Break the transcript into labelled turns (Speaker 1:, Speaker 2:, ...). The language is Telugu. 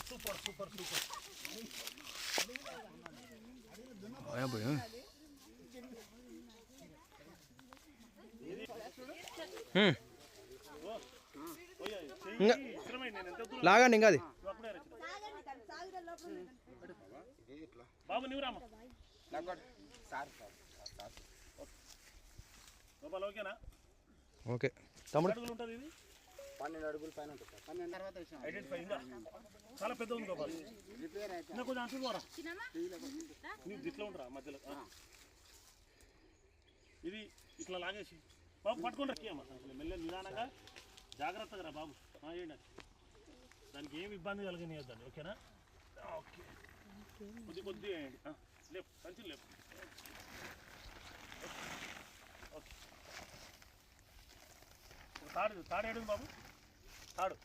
Speaker 1: సూపర్ సూపర్ సూపర్
Speaker 2: లాగండి ఇంకా అది.
Speaker 1: బాబు నువ్వు రామా గోపాల్ ఓకేనా?
Speaker 2: ఓకే. తమ్ముడు?
Speaker 1: అడుగులు ఉంటుంది ఇది?
Speaker 3: పన్నెండు అడుగులు పైన పన్నెండు. తర్వాత.
Speaker 1: ఐడెంటిఫై చాలా పెద్ద ఉంది గోపాల్
Speaker 3: రిపేర్ అయితే
Speaker 1: కొంచెం అటు పోరా. నీకు ఇట్లా ఉండరా మధ్యలో. ఇది ఇట్లా లాగేసి. బాబు పట్టుకొని రక్కి అమ్మ. అసలు మెల్ల నిదానంగా జాగ్రత్తగా రా బాబు. ఆ, ఏంటి దానికి ఏమి ఇబ్బంది కలిగనియద్దండి ఓకేనా? ఓకే. కొద్ది కొద్దిగా లేపు కంచి లేపు. తాడు తాడు ఏడు బాబు? తాడు.